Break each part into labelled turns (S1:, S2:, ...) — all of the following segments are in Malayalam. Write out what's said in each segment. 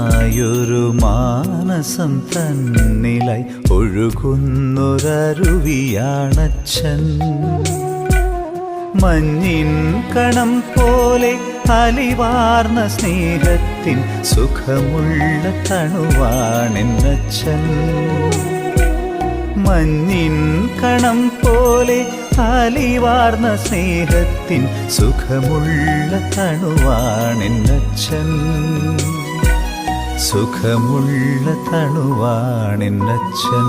S1: തരളിതമായൊരു മാനസം തന്നിലായി ഒഴുകുന്നൊരരുവിയാണച്ഛൻ. മഞ്ഞിൻ കണം പോലെ അലിവാർന്ന സ്നേഹത്തിൻ സുഖമുള്ള തണുവാണെന്നച്ഛൻ. മഞ്ഞിൻ കണം പോലെ അലിവാർന്ന സ്നേഹത്തിൻ സുഖമുള്ള തണുവാണെന്നച്ഛൻ. സുഖമുള്ള തണുവാണെന്നച്ഛൻ.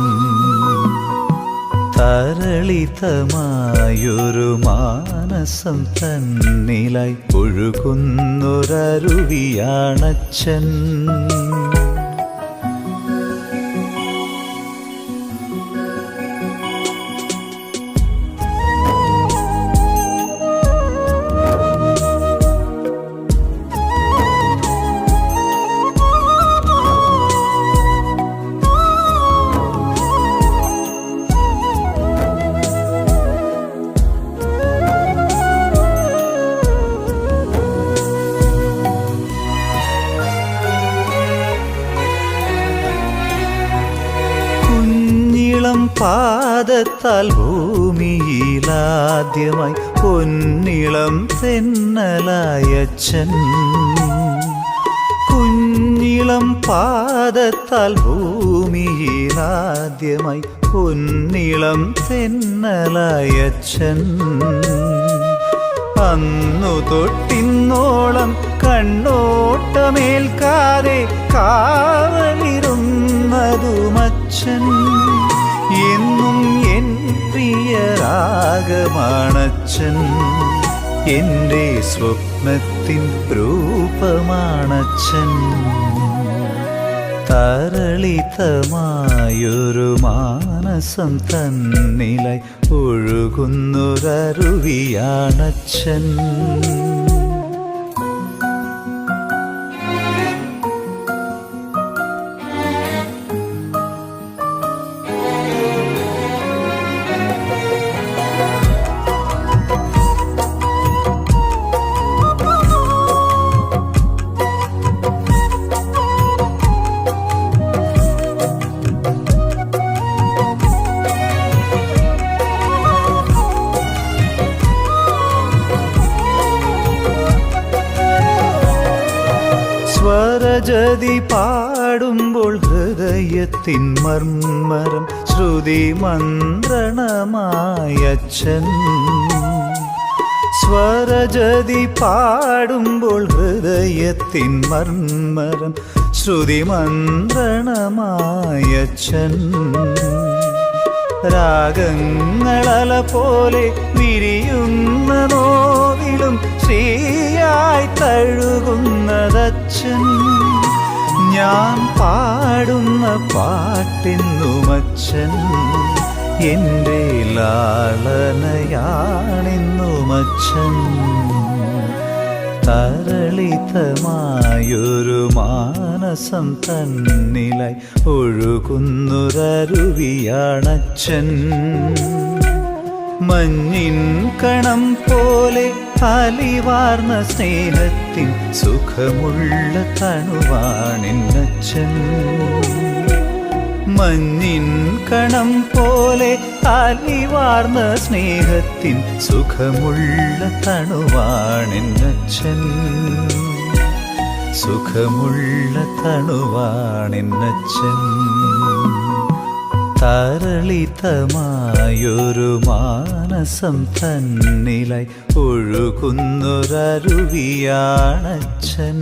S1: തരളിതമായൊരു മാനസം തന്നിലായി ഒഴുകുന്നൊരരുവിയാണച്ഛൻ. പാദത്താൽ ഭൂമിയിലാദ്യമായി പൊന്നിളം തെന്നലായച്ഛൻ കുഞ്ഞിളം പാദത്താൽ ഭൂമിയിലാദ്യമായി പൊന്നിളം തെന്നലായച്ഛൻ അന്നു തൊട്ടിന്നോളം കണ്ണോട്ടമേൽക്കാതെ കാവലിരുന്നതുമച്ഛൻ എന്നും എൻ പ്രിയ രാഗമാണച്ചൻ എന്റെ സ്വപ്നത്തിൻ രൂപമാണച്ഛൻ. തരളിതമായൊരു മാനസം തന്നിലായി ഒഴുകുന്നൊരരുവിയാണച്ഛൻ. സ്വരജതി പാടുമ്പോൾ ഹൃദയത്തിൻ മർമ്മരം ശ്രുതി മന്ത്രണമായച്ഛൻ സ്വരജതി പാടുമ്പോൾ ഹൃദയത്തിൻ മർമ്മരം ശ്രുതി മന്ത്രണമായച്ഛൻ രാഗങ്ങളല പോലെ വിരിയുന്ന നോവിലും ശ്രീയായി തഴുകുന്നതച്ഛൻ. ഞാൻ പാടുന്ന പാട്ടെന്നുമച്ഛൻ എന്റെ ലാളനയാണെന്നുമച്ഛൻ തരളിതമായൊരു മാനസം തന്നിലായി ഒഴുകുന്നൊരരുവിയാണച്ഛൻ മഞ്ഞിൻ കണം പോലെ അലിവാർന്ന സ്നേഹത്തിൻ സുഖമുള്ള തണുവാണെന്നച്ഛൻ. മഞ്ഞിൻ കണം പോലെ അലിവാർന്ന സ്നേഹത്തിൻ സുഖമുള്ള തണുവാണെന്നച്ഛൻ. സുഖമുള്ള തണുവാണെന്നച്ഛൻ. തരളിതമായൊരു മാനസം തന്നിലായി ഒഴുകുന്നൊരരുവിയാണച്ഛൻ.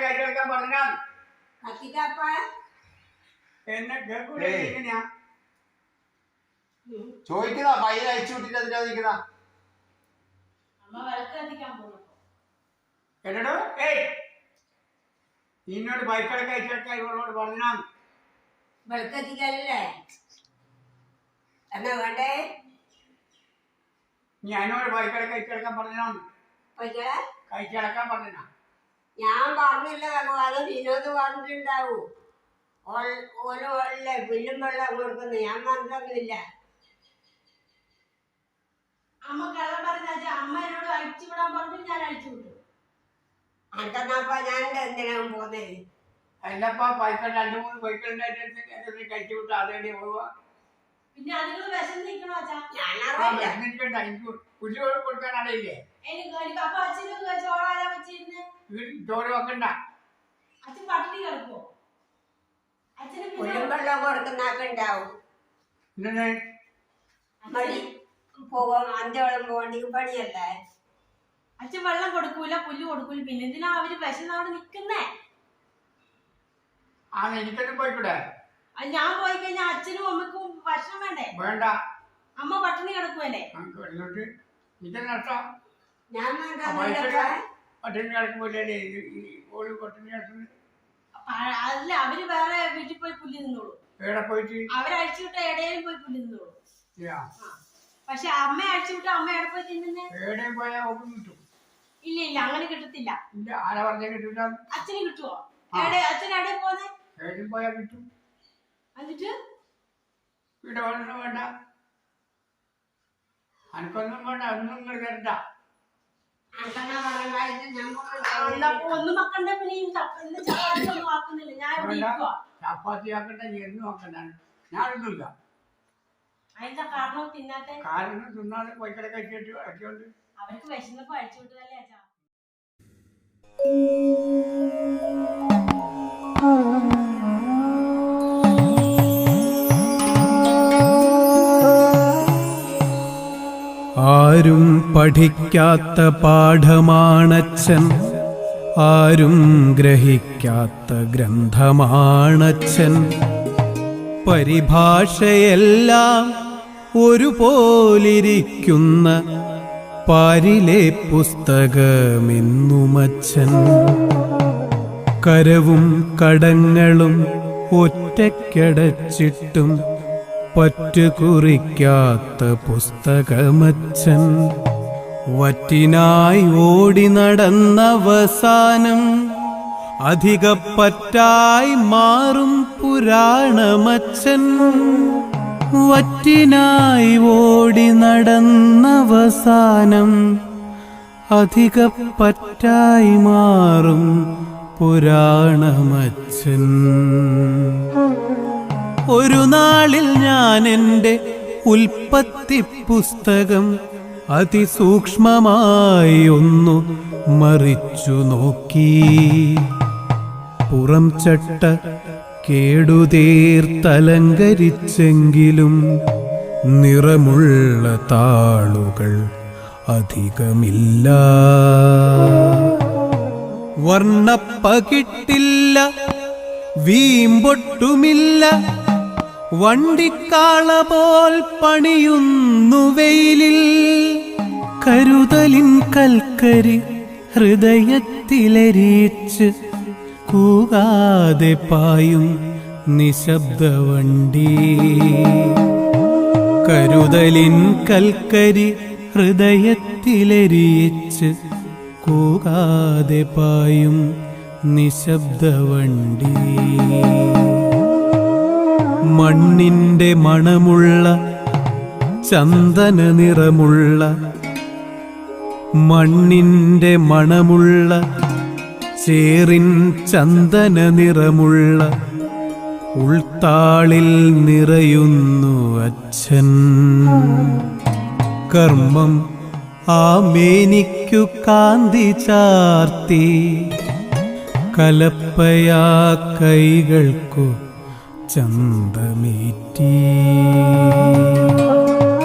S2: കയറ്റി കൈക്കെടുക്കാൻ പറഞ്ഞാൽ
S3: കത്തിക്കാപ്പ.
S2: എന്നെ
S4: ഏയ്. ചോദിക്കുന്ന പയ്യൻ അയച്ചു വിട്ടിട്ട് അതിനാ നിൽക്കുന്ന
S3: അമ്മ വിളക്ക് കത്തിക്കാൻ പോകുന്നു
S2: എന്നോട്? ഏയ്. എന്നോട് ബൈക്കിളൊക്കെ അയച്ചെടുക്കാൻ ഇവളോട് പറഞ്ഞാൽ
S3: വെളുക്കത്തിക്കല്ലേ എന്നാ വേണ്ടേ?
S2: നീ എന്നോട് ബൈക്കിളൊക്കെ അയച്ചെടുക്കാൻ പറഞ്ഞാൽ
S3: പൈക്കളെ?
S2: കഴിച്ചടക്കാൻ പറഞ്ഞാ.
S3: ഞാൻ പറഞ്ഞില്ല ഭഗവാനെ വിനോദ് പറഞ്ഞിട്ടുണ്ടാവൂ. ഓളില്ലേ പുല്ലും വെള്ളം കൊടുക്കുന്നു. ഞാൻ പറഞ്ഞൊന്നുമില്ല
S5: അമ്മ കള്ളം പറഞ്ഞ അമ്മ എന്നോട് അഴിച്ചു വിടാൻ പറഞ്ഞു ഞാൻ അഴിച്ചു വിട്ടു.
S3: ഞാൻ എന്തിനാ പോന്നേ?
S2: അല്ലപ്പാ പൈപ്പ രണ്ടു മൂന്ന് ബൈക്കിളുണ്ടായിട്ട് കഴിച്ചു വിട്ട് അതേണ്ടി പോവാ.
S5: പിന്നെ അതിനോട് വിശന്നിരിക്കണോ അച്ഛാ?
S3: ഞാനറിയില്ല
S2: എനിക്കുണ്ട് എനിക്ക് കുട്ടി കൊടുക്കാൻ അറിയില്ലേ
S5: എനിക്ക് അപ്പൊ അച്ഛനും ചോറാരാ വെച്ചിരുന്ന്?
S2: വീട്ടിൽ ചോറ് വെക്കണ്ട.
S5: അച്ഛൻ പട്ടിണി കിടക്കുവോ? അച്ഛന്
S3: വെള്ളം കൊടുക്കുന്നൊക്കെ ഉണ്ടാവും മടി. പോവാൻ അഞ്ചോളം പോകണ്ടെങ്കിൽ പണിയല്ലേ?
S5: അച്ഛൻ വെള്ളം കൊടുക്കൂല പുല്ല് കൊടുക്കൂല. പിന്നെ എന്തിനാ അവർ വിശന്ന് അവിടെ നിക്കുന്നേ?
S2: ആ എനിക്കൊന്നും പോയിക്കൂടെ?
S5: ഞാൻ പോയി കഴിഞ്ഞാൽ അച്ഛനും അമ്മക്കും ഭക്ഷണം വേണ്ടേ?
S2: വേണ്ട.
S5: അമ്മ പട്ടിണി കിടക്കുവല്ലേ?
S2: നമുക്ക് എന്നിട്ട് ഇത് നഷ്ടം
S3: ഞാൻ
S2: പട്ടിണി കിടക്കുമ്പോഴേ ഓൾ പട്ടിണി കിടക്കുന്നത്
S5: അല്ല അവർ വേറെ വീട്ടിൽ പോയി പുല്ല് നിന്നോളൂ
S2: എവിടെ പോയിട്ട്?
S5: അവരഴിച്ചു വിട്ട ഇടയിലും പോയി പുല്ല് നിന്നോളൂ പക്ഷെ അമ്മ അഴിച്ചു വിട്ട അമ്മ എവിടെ പോയി തിന്നുന്നേ?
S2: എവിടെയും പോയാൽ ഒപ്പം കിട്ടും.
S5: ഇല്ല ഇല്ല അങ്ങനെ കിട്ടത്തില്ല.
S2: ഇല്ല ആരെ പറഞ്ഞാൽ കിട്ടില്ല
S5: അച്ഛന് കിട്ടുവോ. എവിടെ അച്ഛൻ എവിടെ പോന്നെ?
S2: എവിടെയും പോയാൽ കിട്ടും.
S5: എന്നിട്ട്?
S2: ഇവിടെ വേണ്ട? അനക്കൊന്നും വേണ്ട ഒന്നും തരണ്ട
S3: അണ്ടെന്നാ പറഞ്ഞാൽ ഞാൻ
S5: എന്നാ
S3: പോകണ്ട
S5: ഒന്നും മക്കണ്ട പിന്നെ ഈ ചപ്പാത്തി ഒന്നും ആക്കുന്നില്ല. ഞാൻ ഇവിടെ ഇരിക്കുവാ.
S2: ചപ്പാത്തി ആക്കണ്ട എന്നും ആക്കണ്ട ഞാനൊന്നുമില്ല.
S5: അതിന്റെ കാരണം തിന്നാത്തെ?
S2: കാരണം തിന്നാതെ പൈക്കടെ കഴിച്ചിട്ട്
S5: അവർക്ക് വിശന്നപ്പോ അഴിച്ചു വിട്ടതല്ലേ അച്ഛാ?
S6: ആരും പഠിക്കാത്ത പാഠമാണച്ഛൻ ആരും ഗ്രഹിക്കാത്ത ഗ്രന്ഥമാണച്ഛൻ. പരിഭാഷയെല്ലാം ഒരുപോലിരിക്കുന്ന പാരിലെ പുസ്തകമെന്നുമച്ഛൻ. കരവും കടങ്ങളും ഒറ്റയ്ക്കടച്ചിട്ടും പറ്റുകുറിക്കാത്ത പുസ്തകമച്ഛൻ വറ്റിനായി ഓടി നടന്നവസാനം അധികപ്പറ്റായി മാറും പുരാണമച്ഛൻ വറ്റിനായി ഓടി നടന്നവസാനം അധികപ്പറ്റായി മാറും പുരാണമച്ഛൻ ഒരു നാളിൽ ഞാൻ എന്റെ ഉൽപ്പത്തി പുസ്തകം അതിസൂക്ഷ്മമായി ഒന്നു മറിച്ചു നോക്കി. പുറം ചട്ട കേടുതീർത്തലങ്കരിച്ചെങ്കിലും നിറമുള്ള താളുകൾ അധികമില്ല. വർണപ്പകിട്ടില്ല വീമ്പൊട്ടുമില്ല വണ്ടിക്കാള പോൽ പണിയുന്നു വെയിലിൽ. കരുതലിൻ കൽക്കരി ഹൃദയത്തിലരീച്ച് കൂകാതെ പായും നിശബ്ദ വണ്ടി കരുതലിൻ കൽക്കരി ഹൃദയത്തിലരീച്ച് കൂകാതെ പായും നിശബ്ദ വണ്ടി മണ്ണിന്റെ മണമുള്ള ചന്ദന നിറമുള്ള മണ്ണിന്റെ മണമുള്ള ചേറിൻ ചന്ദന നിറമുള്ള ഉൾത്താളിൽ നിറയുന്നു അച്ഛൻ. കർമ്മം ആ മേനിക്കു കാന്തി ചാർത്തി കലപ്പയാ കൈകൾക്കു ചന്തമേറ്റി.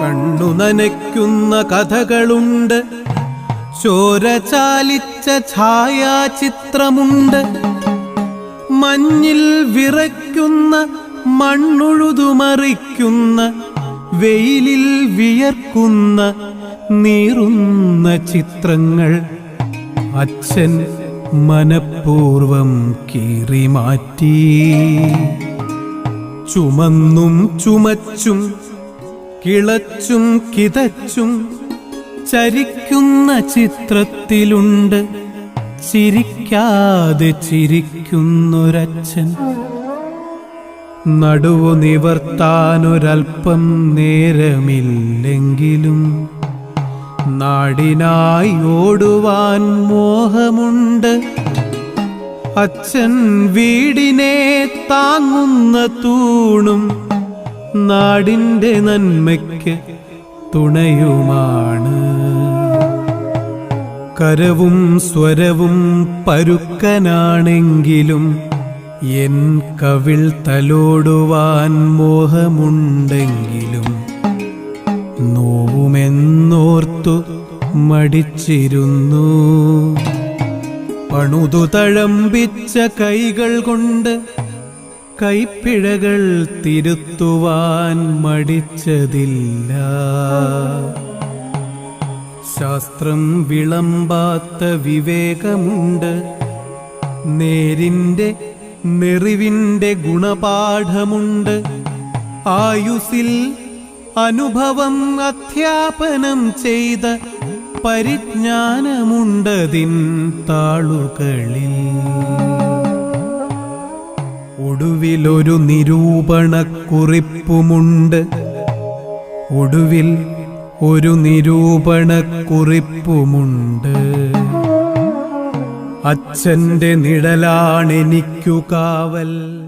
S6: കണ്ണു നനയ്ക്കുന്ന കഥകളുണ്ട്. ചോര ചാലിച്ച ഛായാചിത്രമുണ്ട്. മഞ്ഞിൽ വിറയ്ക്കുന്ന മണ്ണുഴുതുമറിക്കുന്ന വെയിലിൽ വിയർക്കുന്ന നീറുന്ന ചിത്രങ്ങൾ. അച്ഛൻ മനഃപൂർവം കീറിമാറ്റി. ചുമന്നും ചുമച്ചും കിളച്ചും കിതച്ചും ചരിക്കുന്ന ചിത്രത്തിലുണ്ട് ചിരിക്കാതെ ചിരിക്കുന്നൊരച്ഛൻ. നടുവു നിവർത്താനൊരൽപ്പം നേരമില്ലെങ്കിലും നാടിനായി ഓടുവാൻ മോഹമുണ്ട്. അച്ഛൻ വീടിനെ താങ്ങുന്ന തൂണും നാടിന്റെ നന്മയ്ക്ക് തുണയുമാണ്. കരവും സ്വരവും പരുക്കനാണെങ്കിലും എൻ കവിൾ തലോടുവാൻ മോഹമുണ്ടെങ്കിലും നോവുമെന്നോർത്തു മടിച്ചിരുന്നു. പണുതു തഴമ്പിച്ച കൈകൾ കൊണ്ട് കൈപ്പിഴകൾ തിരുത്തുവാൻ മടിച്ചതില്ല. ശാസ്ത്രം വിളമ്പാത്ത വിവേകമുണ്ട്. നേരിന്റെ നെറിവിന്റെ ഗുണപാഠമുണ്ട്. ആയുസിൽ അനുഭവം അധ്യാപനം ചെയ്ത പരിജ്ഞാനമുണ്ടതിൻ താളുകളിൽ. ഒടുവിലൊരു നിരൂപണക്കുറിപ്പുമുണ്ട്. ഒടുവിൽ ഒരു നിരൂപണക്കുറിപ്പുമുണ്ട്. അച്ഛന്റെ നിഴലാണെനിക്കു കാവൽ.